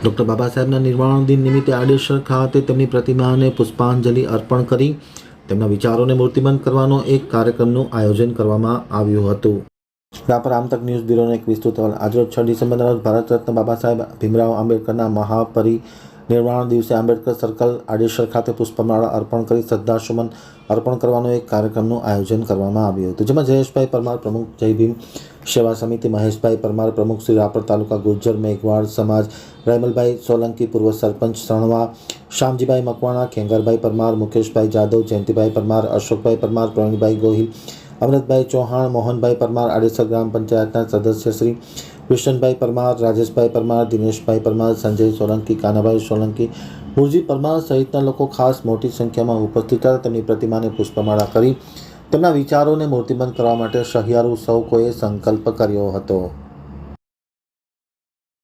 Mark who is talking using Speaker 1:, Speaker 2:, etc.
Speaker 1: Doctor બાબા સાહેબના નિર્વાણ દિન નિમિત્તે આડેસર ખાતે તેમની પ્રતિમાને પુષ્પાંજલિ અર્પણ કરી તેમના વિચારોને મૂર્તિબંધ કરવાનો એક કાર્યક્રમનું આયોજન કરવામાં આવ્યું હતું. રાપર આમતક ન્યૂઝ બ્યુરોનો એક વિસ્તૃત અહેવાલ. આજરોજ છ ડિસેમ્બરના રોજ ભારત રત્ન બાબા સાહેબ ભીમરાવ આંબેડકરના મહાપરિનિર્વાણ દિવસે આંબેડકર સર્કલ આડેસર ખાતે પુષ્પમાળા અર્પણ કરી શ્રદ્ધાસુમન અર્પણ કરવાનો એક કાર્યક્રમનું આયોજન કરવામાં આવ્યું હતું. જેમાં જયેશભાઈ પરમાર પ્રમુખ, જય સેવા સમિતિ, મહેશભાઈ પરમાર પ્રમુખ, શ્રી રાપર તાલુકા ગુર્જર મેઘવાડ સમાજ રહેમલભાઈ સોલંકી, પૂર્વ સરપંચ સણવા શ્યામજીભાઈ મકવાણા, ખેંગરભાઈ પરમાર, મુકેશભાઈ જાદવ, જયંતિભાઈ પરમાર, અશોકભાઈ પરમાર, પ્રવીણભાઈ ગોહિલ અમૃતભાઈ ચૌહાણ, મોહનભાઈ પરમાર, આડેસર ગ્રામ પંચાયતના સદસ્ય શ્રી વિષ્ણનભાઈ પરમાર, રાજેશભાઈ પરમાર, દિનેશભાઈ પરમાર, સંજય સોલંકી, કાનાભાઈ સોલંકી મુરજી પરમાર સહિતના લોકો ખાસ મોટી સંખ્યામાં ઉપસ્થિત હતા. તેમની પ્રતિમાને પુષ્પમાળા કરી તેમના વિચારોને મૂર્તિબંધ કરવા માટે સહિયારું સૌ કોઈએ સંકલ્પ કર્યો હતો.